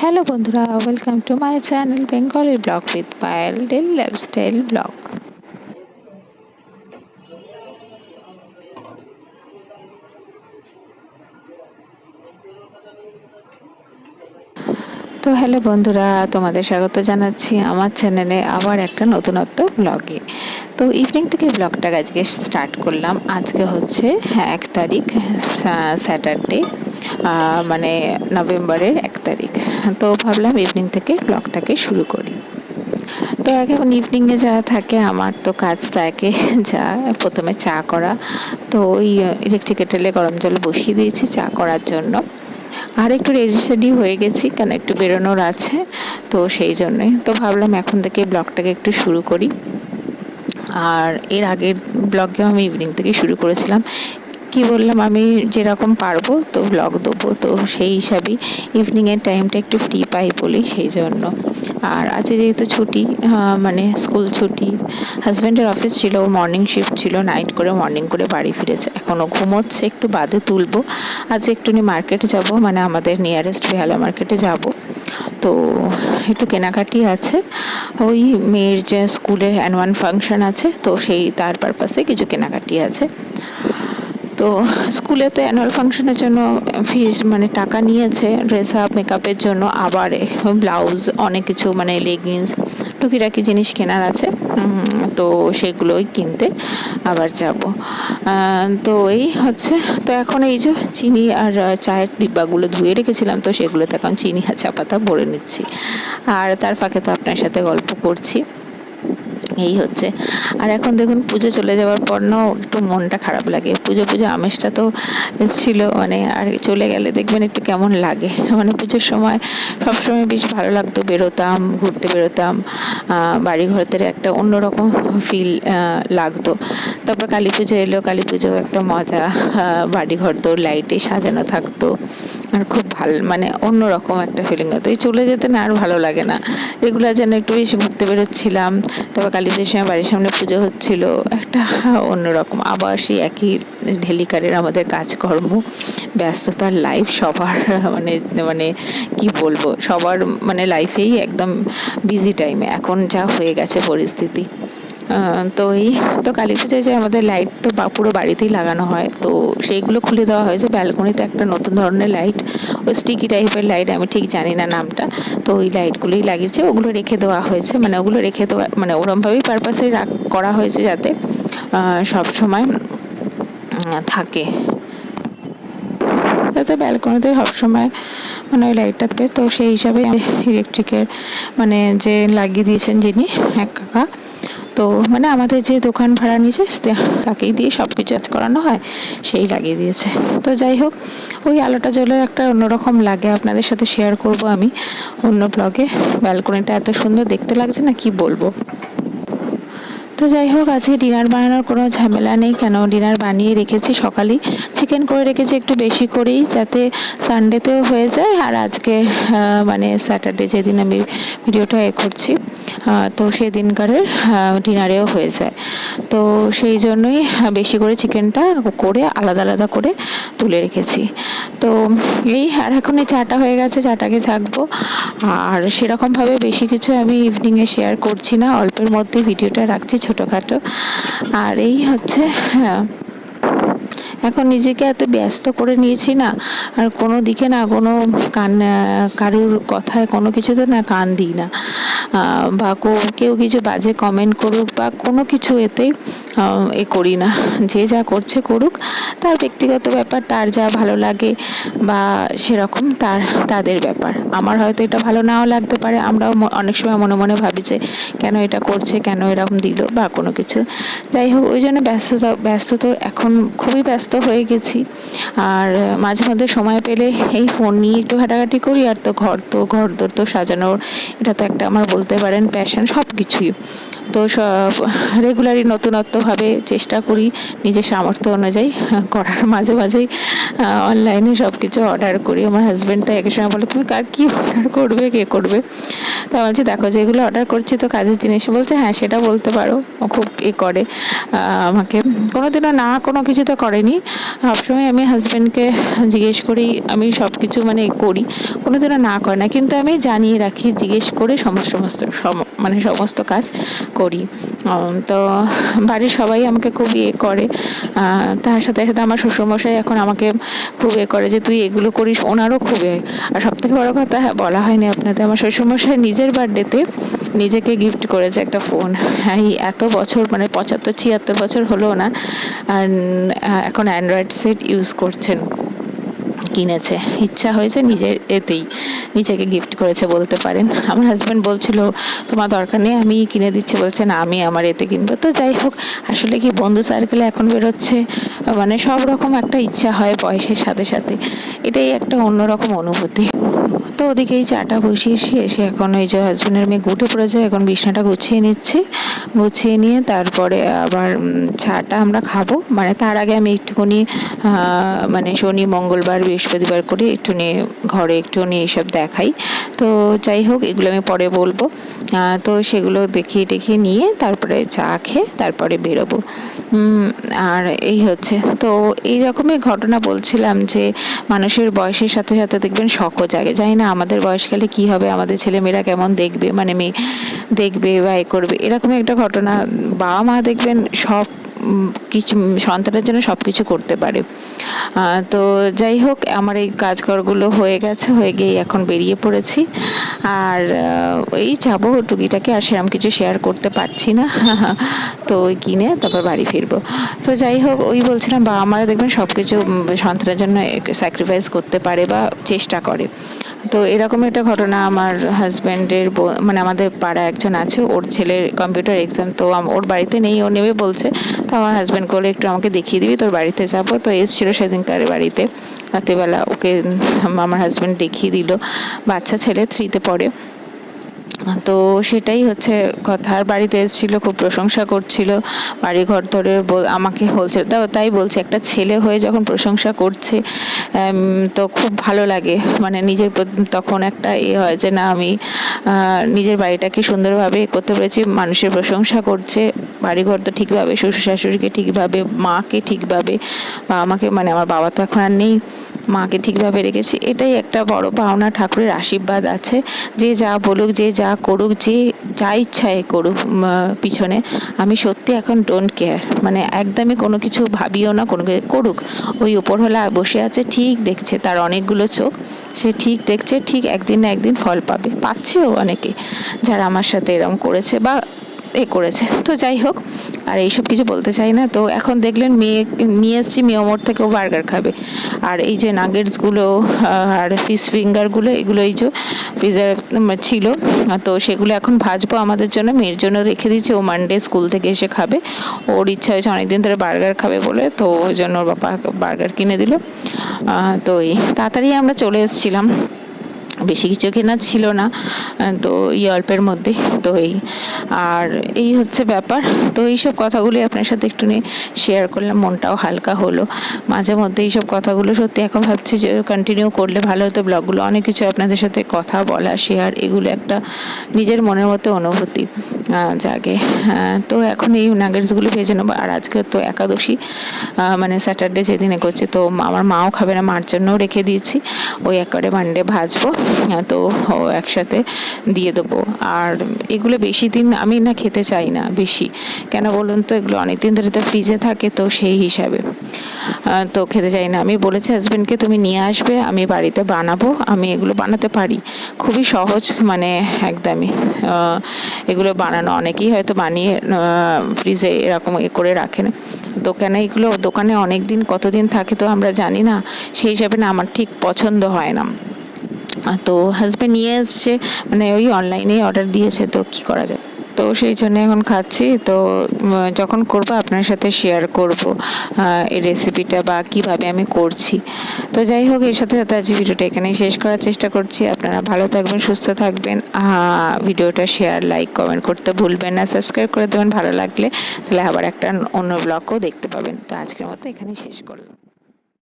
Hello বন্ধুরা welcome to my channel Bengali blog with Payel del lifestyle blog তো hello বন্ধুরা, তোমাদের স্বাগত জানাচ্ছি আমার চ্যানেলে আবার একটা নতুনত্ব ব্লগে তো ইভিনিং থেকে ব্লগটা আজকে স্টার্ট করলাম। আজকে হচ্ছে এক তারিখ স্যাটারডে মানে নভেম্বরের এক তারিখ। তো ভাবলাম ইভিনিং থেকে ব্লগটাকে শুরু করি। তো এখন ইভিনিংয়ে যা থাকে, আমার তো কাজ থাকে, যা প্রথমে চা করা। তো ওই ইলেকট্রিক কেটেলে গরম জল বসিয়ে দিয়েছি চা করার জন্য। আর একটু রেডি সেডি হয়ে গেছি, কেন একটু বেরোনোর আছে, তো সেই জন্যে। তো ভাবলাম এখন থেকে ব্লগটাকে একটু শুরু করি। আর এর আগের ব্লগেও আমি ইভিনিং থেকে শুরু করেছিলাম। কি বললাম, আমি যেরকম পারব তো ব্লগ দেবো। তো সেই হিসাবেই ইভিনিংয়ের টাইমটা একটু ফ্রি পাই বলি সেই জন্য। আর আজকে যেহেতু ছুটি মানে স্কুল ছুটি হাজব্যান্ডের অফিস ছিল ওর মর্নিং শিফট ছিল নাইট করে মর্নিং করে বাড়ি ফিরেছে। এখনও ঘুমোচ্ছে, একটু বাদে তুলবো। আজ একটুনি মার্কেটে যাব মানে আমাদের নিয়ারেস্ট বেহালা মার্কেটে যাব। তো একটু কেনাকাটি আছে, ওই মেয়ের যে স্কুলের অ্যানুয়াল ফাংশন আছে, তো সেই তার পারপাসে কিছু কেনাকাটি আছে। তো স্কুলে তো অ্যানুয়াল ফাংশনের জন্য ফিস মানে টাকা নিয়েছে ড্রেস আপ মেকআপের জন্য, আবার ব্লাউজ অনেক কিছু মানে লেগিংস টুকিটাকি জিনিস কেনার আছে। তো সেগুলোই কিনতে আবার যাব। তো এই হচ্ছে, তো এখন এই যে চিনি আর চায়ের ডিব্বাগুলো ধুয়ে রেখেছিলাম, তো সেগুলোতে এখন চিনি আর চা পাতা ভরে নিচ্ছি। আর তার ফাঁকে তো আপনার সাথে গল্প করছি। এই হচ্ছে। আর এখন দেখুন পুজো চলে যাওয়ার পর নাও একটু মনটা খারাপ লাগে। পুজো পুজো আমেজটা তো ছিল মানে আর চলে গেলে দেখবেন একটু কেমন লাগে। মানে পুজোর সময় সবসময় বেশ ভালো লাগতো বেরোতাম, ঘুরতে বেরোতাম বাড়ি ঘরের একটা অন্যরকম ফিল লাগতো। তারপর কালী পুজো এলো, কালী পুজো একটা মজা বাড়ি ঘর তো লাইটে সাজানো থাকতো। আর খুব ভালো মানে অন্যরকম একটা ফিলিং হতো এই চলে যেতে না আর ভালো লাগে না। রেগুলার যেন একটু বেশি ঘুরতে বেরোচ্ছিলাম, তারপর কালী পুজোর সময় বাড়ির সামনে পুজো হচ্ছিল, একটা অন্যরকম, আবার সেই একই ঢেলিকারের আমাদের কাজকর্ম, ব্যস্ততার লাইফ সবার মানে মানে কি বলব, সবার মানে লাইফেই একদম বিজি টাইমে এখন যা হয়ে গেছে পরিস্থিতি। তো এই, তো কালী পুজোয় যে আমাদের লাইট তো পুরো বাড়িতেই লাগানো হয়, তো সেইগুলো খুলে দেওয়া হয়েছে। ব্যালকনিতে একটা নতুন ধরনের লাইট ওই স্টিকি টাইপের লাইট আমি ঠিক জানি না নামটা। তো ওই লাইটগুলোই লাগিয়েছে, ওগুলো রেখে দেওয়া হয়েছে। মানে ওগুলো রেখে দেওয়া মানে ওরমভাবেই পারপাসে করা হয়েছে যাতে সব সময় থাকে। যাতে ব্যালকনিতে সবসময় মানে ওই লাইটটা তো সেই হিসাবে ইলেকট্রিকের মানে যে লাগিয়ে দিয়েছেন যিনি, এক কাকা তো মানে আমাদের যে দোকান ভাড়া নিয়েছে তাকেই দিয়ে সব কিছু আজ করানো হয়, সেই লাগিয়ে দিয়েছে। তো যাই হোক, ওই আলোটা জলে একটা অন্যরকম লাগে। আপনাদের সাথে শেয়ার করব আমি অন্য ব্লগে ব্যালকনিটা এত সুন্দর দেখতে লাগছে না, কি বলব? তো যাই হোক, আজকে ডিনার বানানোর কোনো ঝামেলা নেই। কেন? ডিনার বানিয়ে রেখেছি সকালেই চিকেন করে রেখেছি একটু বেশি করেই, যাতে সানডেতেও হয়ে যায়। আর আজকে মানে স্যাটারডে যেদিন আমি ভিডিওটা এ করছি তো সেদিনকারের ডিনারেও হয়ে যায়। তো সেই জন্যই বেশি করে চিকেনটা করে আলাদা আলাদা করে তুলে রেখেছি। তো এই, আর এখন এই চাটা হয়ে গেছে, চাটাকে ছাকবো আর সেরকমভাবে বেশি কিছু আমি ইভিনিংয়ে শেয়ার করছি না। অল্পের মধ্যে ভিডিওটা রাখছি। ছোটোখাটো। আর এই হচ্ছে হ্যাঁ এখন নিজেকে এত ব্যস্ত করে নিয়েছি না, আর কোনো দিকে না কোনো কান কারুর কথায় কোনো কিছুতে না কান দিই না। বা কেউ কিছু বাজে কমেন্ট করুক বা কোনো কিছু এতে এ করি না। যে যা করছে করুক, তার ব্যক্তিগত ব্যাপার, তার যা ভালো লাগে বা সেরকম তার, তাদের ব্যাপার। আমার হয়তো এটা ভালো নাও লাগতে পারে, আমরাও অনেক সময় মনে মনে ভাবি যে কেন এটা করছে, কেন এরকম দিল বা কোনো কিছু। যাই হোক, ওই জন্য ব্যস্ততা ব্যস্ত তো এখন খুবই ব্যস্ত হয়ে গেছি। আর মাঝে মধ্যে সময় পেলে এই ফোন নিয়ে একটু ঘাটাঘাটি করি। আর তো ঘর তো, ঘর দোর তো সাজানোর, এটা তো একটা আমার বলতে পারেন প্যাশন সব কিছুই তো সব রেগুলারই নতুনত্বভাবে চেষ্টা করি নিজের সামর্থ্য অনুযায়ী করার। মাঝে মাঝেই অনলাইনে সব কিছু অর্ডার করি। আমার হাজব্যান্ড তো একই সময় বলে, তুমি কার কী অর্ডার করবে? কে করবে? তা বলছি, দেখো, যেগুলো অর্ডার করছি তো কাজের জিনিস। বলছে হ্যাঁ সেটা বলতে পারো। ও খুব এ করে। আমাকে কোনোদিনও না, কোনো কিছু তো করেনি। সবসময় আমি হাজব্যান্ডকে জিজ্ঞেস করি, আমি সব কিছু মানে করি। কোনোদিনও না করে না। কিন্তু আমি জানিয়ে রাখি, জিজ্ঞেস করে সমস্ত সমস্ত মানে সমস্ত কাজ করি। তো বাড়ির সবাই আমাকে খুব ইয়ে করে। তার সাথে সাথে আমার শ্বশুরমশাই এখন আমাকে খুব এ করে যে, তুই এগুলো করিস। ওনারও খুব এ আর সব থেকে বড়ো কথা হ্যাঁ বলা হয়নি আপনাদের, আমার শ্বশুরমশাই নিজের বার্থডেতে নিজেকে গিফট করেছে একটা ফোন হ্যাঁ এত বছর মানে পঁচাত্তর, ছিয়াত্তর বছর হলো না। এখন অ্যান্ড্রয়েড সেট ইউজ করছেন। কিনেছে। ইচ্ছা হয়েছে নিজের এতেই, নিজেকে গিফট করেছে বলতে পারেন। আমার হাজব্যান্ড বলছিল, তোমার দরকার নেই, আমি কিনে দিচ্ছি। বলছে, না, আমি আমার এতে কিনবো। তো যাই হোক, আসলে কি বন্ধু সার্কেলে এখন বেরোচ্ছে মানে সব রকম একটা ইচ্ছা হয় বয়সের সাথে সাথে। এটাই একটা অন্যরকম অনুভূতি। তো ওদিকে এই চাটা বসিয়েছি এসে এসে এখন ওই যে হাজব্যান্ডের মেয়ে উঠে পড়েছে, এখন বিছনাটা গুছিয়ে নিচ্ছি। গুছিয়ে নিয়ে তারপরে আবার চাটা আমরা খাব। মানে তার আগে আমি একটুখানি মানে শনি, মঙ্গলবার, বৃহস্পতিবার করে একটুখানি ঘরে একটুখানি এইসব দেখাই। তো যাই হোক, এগুলো আমি পরে বলব। তো সেগুলো দেখিয়ে টেখিয়ে নিয়ে তারপরে চা খেয়ে তারপরে বেরোবো। আর এই হচ্ছে। তো এই রকমই ঘটনা বলছিলাম যে, মানুষের বয়সের সাথে সাথে দেখবেন শখও জাগে। জানি না আমাদের বয়সকালে কি হবে, আমাদের ছেলেমেয়েরা কেমন দেখবে মানে মেয়ে দেখবে বা এ করবে। এরকমই একটা ঘটনা বাবা মা দেখবেন সব কিছু সন্তানের জন্য সব কিছু করতে পারে। তো যাই হোক, আমার এই কাজকরগুলো হয়ে গেছে, হয়ে গিয়ে এখন বেরিয়ে পড়েছি। আর এই যাব টুকিটাকে, আর সেরকম কিছু শেয়ার করতে পারছি না। তো ওই কিনে তারপর বাড়ি ফিরবো। তো যাই হোক, ওই বলছিলাম বা মারা দেখবেন সব কিছু সন্তানের জন্য স্যাক্রিফাইস করতে পারে বা চেষ্টা করে। তো এরকম একটা ঘটনা আমার হাজব্যান্ডের মানে আমাদের পাড়া একজন আছে, ওর ছেলের কম্পিউটার এক্সাম তো ওর বাড়িতে নেই, ও নেবে বলছে। তো আমার হাজব্যান্ড করলে একটু আমাকে দেখিয়ে দিবি, তোর বাড়িতে যাব। তো এসেছিল সেদিনকার বাড়িতে। রাতেবেলা ওকে আমার হাজব্যান্ড দেখিয়ে দিল। বাচ্চা ছেলে থ্রিতে পড়ে। তো সেটাই হচ্ছে কথা। আর বাড়িতে এসেছিল, খুব প্রশংসা করছিল। বাড়ি ঘর ধরে আমাকে বলছে তাই বলছে, একটা ছেলে হয়ে যখন প্রশংসা করছে তো খুব ভালো লাগে। মানে নিজের তখন একটা এ হয় যে, না, আমি নিজের বাড়িটাকে সুন্দরভাবে করতে পেরেছি, মানুষের প্রশংসা করছে, বাড়িঘর তো ঠিকভাবে, শ্বশুর শাশুড়িকে ঠিকভাবে, মাকে ঠিকভাবে, বা আমাকে মানে আমার বাবা তো এখন আর নেই। মাকে ঠিকভাবে রেখেছি। এটাই একটা বড় পাওনা ঠাকুরের আশীর্বাদ আছে। যে যা বলুক, যে যা করুক, যে যা ইচ্ছায় করুক পিছনে, আমি সত্যি এখন ডোন্ট কেয়ার মানে একদমই কোনো কিছু ভাবিও না, কোনো করুক। ওই উপরওয়ালা বসে আছে, ঠিক দেখছে তার অনেকগুলো চোখ। সে ঠিক দেখছে, ঠিক একদিন না একদিন ফল পাবে। পাচ্ছেও অনেকে যারা আমার সাথে এরম করেছে বা এ করেছে। তো যাই হোক, আর এইসব কিছু বলতে চাই না। তো এখন দেখলেন মেয়ে, নিয়ে এসেছি মেয়মোর থেকেও বার্গার খাবে। আর এই যে নাগেটসগুলো আর ফিশ ফিঙ্গারগুলো, এগুলো এই যে ফ্রিজার ছিল। তো সেগুলো এখন ভাজবো আমাদের জন্য। মেয়ের জন্য রেখে দিয়েছি। ও মানডে স্কুল থেকে এসে খাবে। ওর ইচ্ছা হয়েছে অনেকদিন ধরে বার্গার খাবে বলে, তো ওই জন্য ওর বাবা বার্গার কিনে দিল। তো এই, তাড়াতাড়ি আমরা চলে এসেছিলাম। বেশি কিছু কেনা ছিল না তো এই অল্পের মধ্যে, তো এই, আর এই হচ্ছে ব্যাপার, তো এইসব কথাগুলি আপনার সাথে একটু নিয়ে শেয়ার করলাম, মনটাও হালকা হলো। মাঝে মধ্যে এইসব কথাগুলো সত্যি এখন ভাবছি যে কন্টিনিউ করলে ভালো হতো। ব্লগগুলো অনেক কিছু আপনাদের সাথে কথা বলা শেয়ার এগুলো একটা নিজের মনের মতো অনুভূতি জাগে। তো এখন এই নাগেটসগুলো ভেজে নেব। আর আজকে তো একাদশী মানে স্যাটারডে যেদিনে করছে, তো আমার মাও খাবে না, মার জন্যও রেখে দিয়েছি। ওই একবারে মানডে ভাজবো। তো একসাথে দিয়ে দেবো। আর এগুলো বেশি দিন আমি না খেতে চাই না, বেশি। কেন বলুন তো, এগুলো অনেক দিন ধরে তো ফ্রিজে থাকে, তো সেই হিসাবে। তো খেতে চাই না। আমি বলেছি হাজব্যান্ডকে তুমি নিয়ে আসবে, আমি বাড়িতে বানাবো, আমি এগুলো বানাতে পারি। খুবই সহজ মানে একদমই। এগুলো বানানো, অনেকেই হয়তো বানিয়ে ফ্রিজে এরকম এ করে রাখেন। তো কেন এগুলো দোকানে অনেক দিন কতদিন থাকে তো আমরা জানি না। সেই হিসাবে না, আমার ঠিক পছন্দ হয় না। তো হাজব্যান্ড নিয়ে এসছে মানে ওই অনলাইনেই অর্ডার দিয়েছে, তো কি করা যায়? তো সেই জন্য এখন খাচ্ছি, তো যখন করব আপনার সাথে শেয়ার করব এই রেসিপিটা বা কীভাবে আমি করছি। তো যাই হোক, এর সাথে সাথে আজ ভিডিওটা এখানেই শেষ করার চেষ্টা করছি। আপনারা ভালো থাকবেন, সুস্থ থাকবেন। ভিডিওটা শেয়ার লাইক কমেন্ট করতে ভুলবেন না সাবস্ক্রাইব করে দেবেন, ভালো লাগলে। তাহলে আবার একটা অন্য ব্লগও দেখতে পাবেন। তো আজকের মতো এখানেই শেষ করলাম।